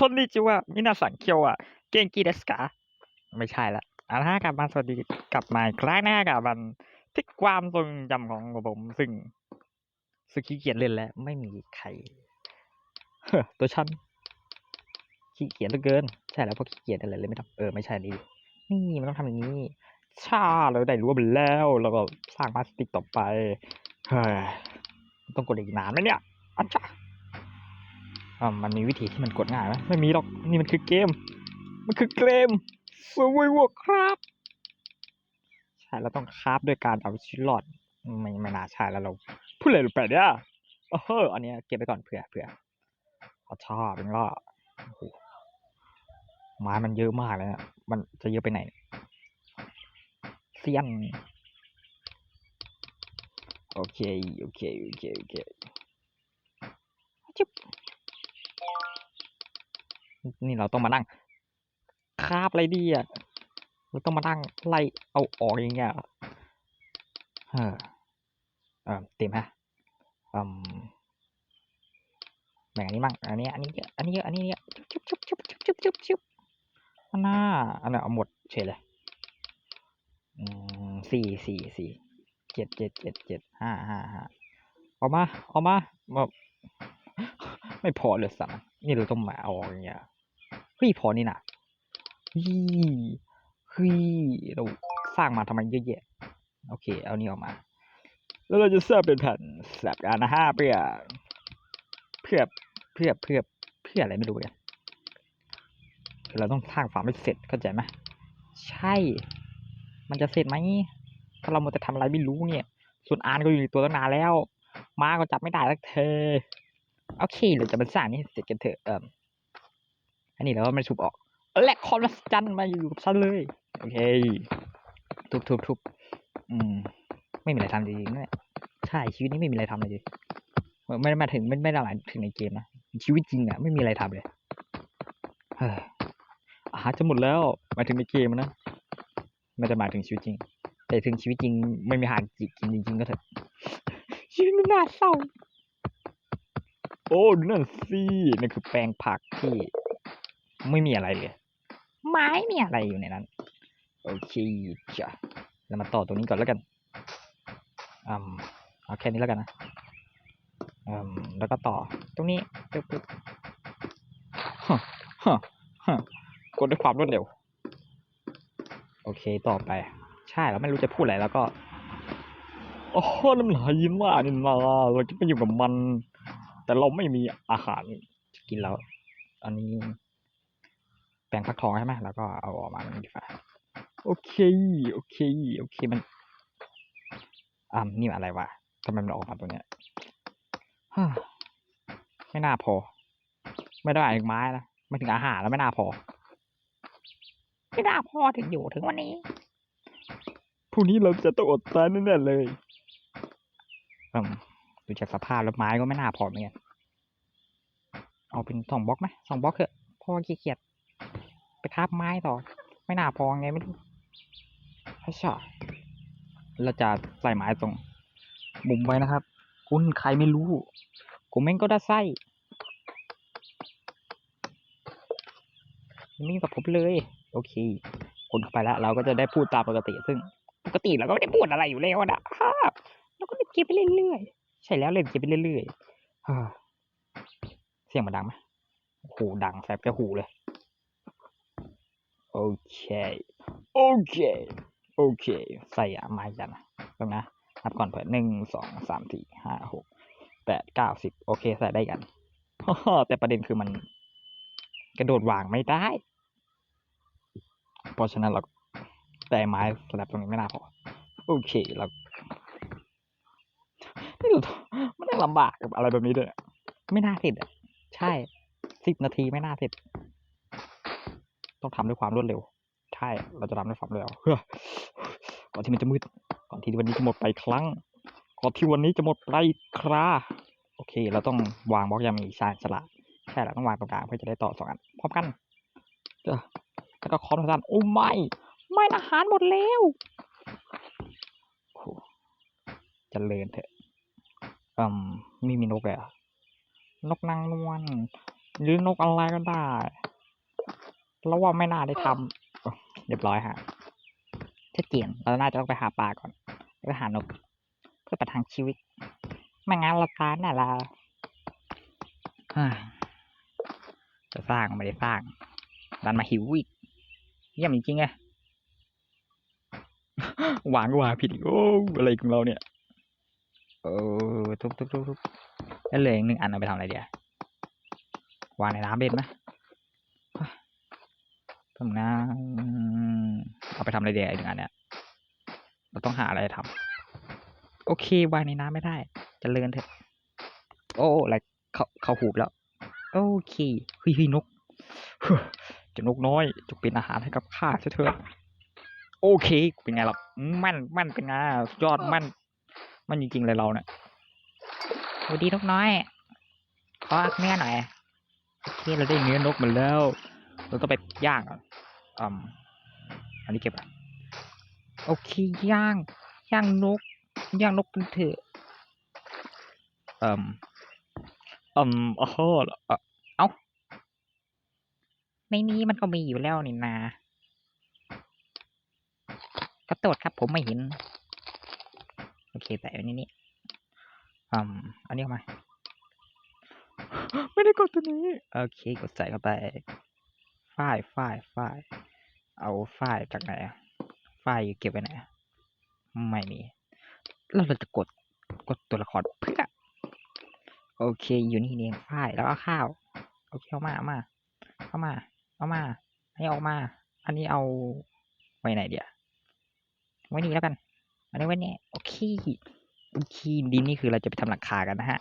คนนี้จิว่ามินาสังเคียวอะเก่งกีเดสกาไม่ใช่ละเอาละฮะกลับมาสวัสดีกลับมาอีกครั้งนะฮะกับมันที่ความทรงจำของผมซึ่งสึกขี้เกียจเล่นแล้ว ไม่มีใครเฮ้ตัวฉันขี้เกียจเหลือเกิน ใช่แล้วเพราะขี้เกียจอะไรเลยไม่ต้องเออไม่ใช่นี่นี่มันต้องทำอย่างนี้ชาเราได้รู้ว่ามันแล้วแล้วก็สร้างมาสติกต่อไปเฮ้ยต้องกดอีกนานไหมเนี่ยอัจฉา อ่ามันมีวิธีที่มันกดง่ายไหมไม่มีหรอกนี่มันคือเกม มันคือเกมสวยวัวครับใช่เราต้องคราฟด้วยการเอาชีวิตรอดไม่ไม่น่าใช่แล้วเราพูดอะไรหรือเปล่าเนี่ยเอออันนี้เก็บไปก่อนเผื่อเผื่อเขาชอบเป็นก็ไม้มันเยอะมากเลยนะมันจะเยอะไปไหนเซียนโอเคโอเคโอเคโอเคจุ๊บ นี่เราต้องมานั่งคาบอะไรดีอะเราต้องมานั่งไล่เอาออกอย่างเงี้ยเออเออเต็มฮะอืมแบ่งอันนี้มั่งอันนี้อันนี้เยอะอันนี้เยอะอันนี้เยอะชุบชุบชุบชุบชุบชุบชุบอันน่าอันน่ะเอาหมดเฉยเลยอืมสี่สี่สี่เจ็ดเจ็ดเจ็ดเจ็ดห้าห้าห้าออกมาออกมามาไม่พอเลยสัมนี่เราต้องมาเอาอกอย่างเงี้ย ฮ้ยพอนี่นะฮ้ยเฮ้ยเราสร้างมาทำไมเยอะแยะโอเค เอานี่ออกมา แล้วเราจะสร้างเป็นแผ่นแสบกันนะฮะเพื่อเพื่อเพื่อเพื่อเพื่ออะไรไม่รู้เนี่ยคือเราต้องสร้างฟาร์มให้เสร็จเข้าใจไหมใช่ มันจะเสร็จไหมถ้าเราหมดจะทำอะไรไม่รู้เนี่ย ส่วนอานก็อยู่ในตัวตั้งนานแล้วม้าก็จับไม่ได้แล้วเธอ โอเคเราจะมาสร้างนี่เสร็จกันเถอะเอ่ม อันนี้เราก็ไม่ชุบออกและคอมลัสจันมาอยู่กับฉันเลย โอเค ทุบทุบทุบอืม ไม่มีอะไรทำจริงๆเนี่ยใช่ชีวิตนี้ไม่มีอะไรทำเลยจริงไม่ได้มาถึงไม่ไม่ได้หมายถึงในเกมนะชีวิตจริงอะไม่มีอะไรทำเลยเฮ้อาหารจะหมดแล้วหมายถึงในเกมนะไม่ได้หมายถึงชีวิตจริง แต่ถึงชีวิตจริงไม่มีอาหารกินจริงๆก็เถอะชีวิตมันน่าเศร้าโอ้นั่นสินั่นคือแปลงผักที่ ไม่มีอะไรเลย ไม้มีอะไรอยู่ในนั้น โอเคจ้ะเรามาต่อตรงนี้ก่อนแล้วกันอืมเอาแค่นี้แล้วกันนะอืมแล้วก็ต่อ ตรงนี้ปึ๊บปึ๊บฮะฮะฮะกดด้วยความรวดเร็ว โอเคต่อไป ใช่เราไม่รู้จะพูดอะไรแล้วก็โอ้โหน้ำลายยิ้มว่านี่นาเราจะไปอยู่กับมัน แต่เราไม่มีอาหารกินแล้ว อันนี้แป ลงฟักทองใช่ไหมแล้วก็เอาออกมามันดีกว่าโอเคโอเคโอเคมันอ่านี่มันอะไรวะทำไมมันออกมาตัวเนี้ยฮ่าไม่น่าพอ ไม่ได้อีกไม้นะไม่ถึงอาหารแล้วไม่น่าพอ ไม่น่าพอถึงอยู่ถึงวันนี้พรุ่งนี้เราจะต้องอดตายแน่ๆเลยอืมดูจากสภาพแล้วไม้ก็ไม่น่าพอเหมือนกันเอาเป็นสองบล็อกไหมสองบล็อกเถอะเพราะว่าขี้เกียจ ไปคาบไม้ต่อ ไม่น่าพอไงไม่รู้ให้ชอบเราจะใส่ไม้ตรงมุมไว้นะครับ คุณใครไม่รู้กูแม่งก็ได้ไส้ไม่มีกับผมเลย โอเค คนเข้าไปแล้ว เราก็จะได้พูดตามปกติ ซึ่ง ปกติเราก็ไม่ได้พูดอะไรอยู่แล้วนะครับเราก็เล่นเกมไปเรื่อยๆ ใช่แล้วเล่นเกมไปเรื่อยๆเสียงมันดังไหมโอ้โหดังแสบแค่หูเลย โอเค โอเค โอเค ใส่อะไม้กันนะตรงนะนับก่อนเผื่อหนึ่งสองสามสี่ห้าหกแปดเก้าสิบโอเคใส่ได้กันแต่ประเด็นคือมัน กระโดดวางไม่ได้ เพราะฉะนั้นเราแต่ไม้สลับตรงนี้ไม่น่าพอ โอเคเรานี่เรามันต้องลำบากกับอะไรแบบนี้ด้วยอะไม่น่าเสร็จอะใช่สิบนาทีไม่น่าเสร็จ ต้องทำด้วยความรวดเร็ว ใช่ เราจะทำด้วยความเร็วเฮ้อก่อนที่มันจะมืด ก่อนที่วันนี้จะหมดไปครั้ง ก่อนที่วันนี้จะหมดไปครา โอเค เราต้องวางบล็อกยามีชาญฉลาดใช่เราต้องวางตรงกลางเพื่อจะได้ต่อสองอันพร้อมกันเออแล้วก็คอมทันโอ้ไม่ ไม่อาหารหมดแล้วโหจะเลินเถอะอืมไม่มีนกเลยเหรอะนกนางนวลหรือนกอะไรก็ได้ แล้วว่าไม่น่าได้ทำโอ้เรียบร้อยฮะชัดเจนเราน่าจะต้องไปหาปลาก่อนแล้วก็หานก เพื่อประทังชีวิต ไม่งั้นเราตายแน่ละเฮ้ยจะสร้างไม่ได้สร้างดันมาหิวอีกเยี่ยมจริงๆไงวางก็วางผิดอีกโอ้อะไรของเราเนี่ยเออทุบทุบทุบทุบแล้วเหลืออีกหนึ่งอันเอาไปทำอะไรเดียวางในน้ำเบ็ดไหม ทำนะเอาไปทำอะไรเดียวไอ้หนึ่งอันเนี่ยเราต้องหาอะไรทำโอเควางในน้ำไม่ได้จะเลินเถอะ โอ้อะไรเขาเขาหูบแล้ว โอเคเฮ้ยเฮ้ยนกจะนกน้อยจงเป็นอาหารให้กับข้าเถอะโอเค เป็นไงล่ะแม่นแม่นเป็นไงยอดแม่นมันจริงๆเลยเราเนี่ยสวัสดีนกน้อย ขออักเนื้อหน่อยโอเคเราได้เนื้อนกมาแล้ว เราต้องไปย่างก่อนอืมอันนี้เก็บอะโอเคย่าง ย่างนก ย่างนกกันเถอะอืมอืมอ๋อเอ่อเอ้าในนี้มันก็มีอยู่แล้วนี่นาขอโทษครับผมไม่เห็น โอเคแต่อันนี้นี่อืมอันนี้เข้ามา ไม่ได้กดตัวนี้ โอเค กดใส่เข้าไป ฝ้ายฝ้ายฝ้ายเอาฝ้ายจากไหนอะฝ้ายเก็บไว้ไหนอะไม่มี แล้วเราจะกดกดตัวละครเพื่อโอเคอยู่นี่เองฝ้ายแล้วก็ข้าวโอเคเอามาเอามาเอามาเอามาอันนี้ออกมา อันนี้เอาไว้ไหนเดียวไว้นี่แล้วกันอันนี้ไว้นี่โอเคโอเคดินนี่คือเราจะไปทำหลังคากันนะฮะ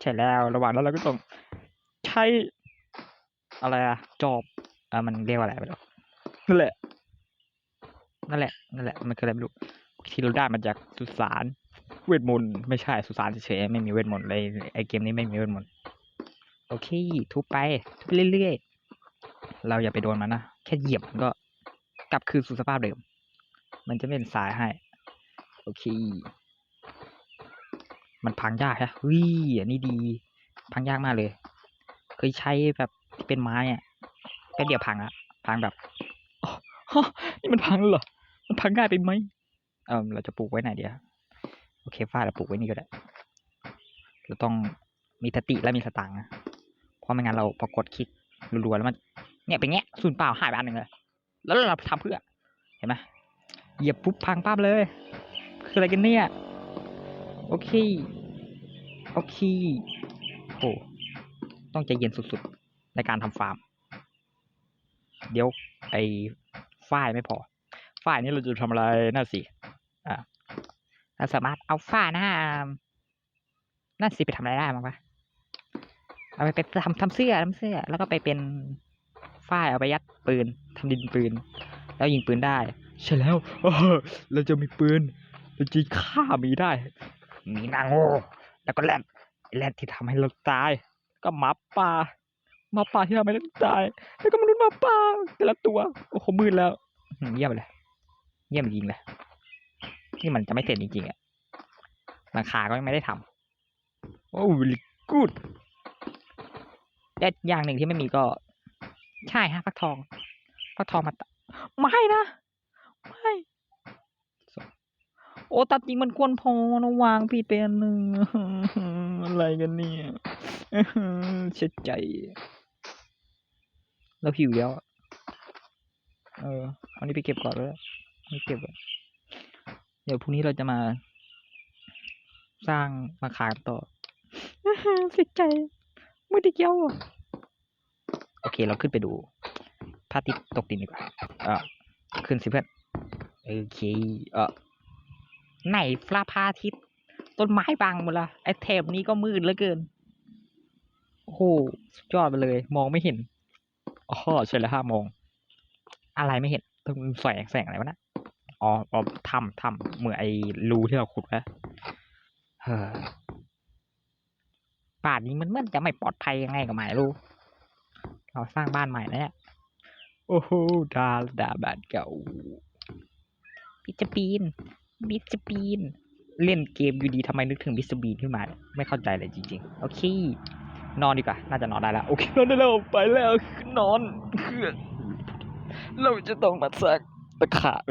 ใช่แล้วระหว่างนั้นเราก็ต้องใช้อะไรอะจอบ อ่ามันเรียกว่าอะไรไม่รู้นั่นแหละ นั่นแหละ นั่นแหละ มันคืออะไรไม่รู้ที่เราได้มาจากสุสานเวทมนต์ไม่ใช่สุสานเฉยๆไม่มีเวทมนต์เลยไอเกมนี้ไม่มีเวทมนต์โอเค ทุบไปทุบไปเรื่อยๆ เราอย่าไปโดนมันนะ แค่เหยียบมันก็กลับคืนสู่สภาพเดิม มันจะเป็นสายให้ โอเค มันพังยากฮะเฮ้ยอันนี้ดี พังยากมากเลย เคยใช้แบบที่เป็นไม้อะ แป๊บเดียวพังอะพังแบบฮะนี่มันพังเหรอ มันพังง่ายไปไหมเออเราจะปลูกไว้ไหนเดียวโอเคฟ้าเราปลูกไว้นี่ก็ได้ เราต้องมีสติและมีสตังค์นะ เพราะไม่งั้นเราพอกดคลิกรัวๆแล้วมัน เนี่ยเป็นเงี้ยศูนเปล่าหายไปอันหนึ่งเลย แล้วเราทำเพื่อ เห็นไหมเหยียบปุ๊บพังปั๊บเลย คืออะไรกันเนี่ย โอเค โอเค โอ้ ต้องใจเย็นสุดๆ ในการทำฟาร์ม เดี๋ยวไอ้ฝ้ายไม่พอ ฝ้ายนี่เราจะทำอะไรน่าสิอ่าเราสามารถเอาฝ้ายนะฮะน่าสิไปทำอะไรได้มั้งปะเอาไปเป็นทำทำเสื้อทำเสื้อ แล้วก็ไปเป็นฝ้ายเอาไปยัดปืนทำดินปืน แล้วยิงปืนได้ใช่แล้วเราจะมีปืนเราจะฆ่ามีได้ มีนางโง่แล้วก็แรดไอ้แรดที่ทำให้เราตาย ก็หมาป่า มาป่าที่ทำให้เราตายแล้วก็มนุษย์มาป่าแต่ละตัว โอ้โหมืดแล้วเยี่ยมเลย เยี่ยมจริงเลยนี่มันจะไม่เสร็จจริงๆอะหลังคาก็ยังไม่ได้ทำโอ้ really good แต่อย่างหนึ่งที่ไม่มีก็ ใช่ฮะฟักทองฟักทองมาตไม่นะไม่โอ้ตัดจริงมันควรพอนะวางผิดไปอันหนึ่งอะไรกันเนี่ยเช็ดใจ แล้วหิวแล้วอะเออเอานี้ไปเก็บก่อนแล้วไม่เก็บอะเดี๋ยวพรุ่งนี้เราจะมา สร้างมาขายต่อเสียใจไม่ได้เกี่ยวอะโอเค เราขึ้นไปดูพระอาทิตย์ตกดินดีกว่าเออขึ้นสิเพื่อนโอเคเออไหนฟลาพระอาทิตย์ต้นไม้บังหมดละไอแถบนี้ก็มืดเหลือเกิน โอ้โหสุดยอดไปเลย มองไม่เห็น อ๋อใช่แล้วห้ามองอะไรไม่เห็นต้องแสงแสงอะไรวะนะอ๋ออ๋อถ้ำถ้ำเหมือนไอ้รูที่เราขุดไว้เฮ้อป่านนี้มันเหมันจะไม่ปลอดภัยยังไงก็ไม่รู้ เราสร้างบ้านใหม่แล้วเนี่ยโอ้โหดาดาบ้านเก่าบิสปีนบิสปีน เล่นเกมอยู่ดีทำไมนึกถึงบิสปีนขึ้นมา ไม่เข้าใจเลยจริง ๆ โอเค นอนดีกว่า น่าจะนอนได้แล้ว โอเคนอนได้แล้วไปแล้วนอนคือเราจะต้องมาสักตะขาบ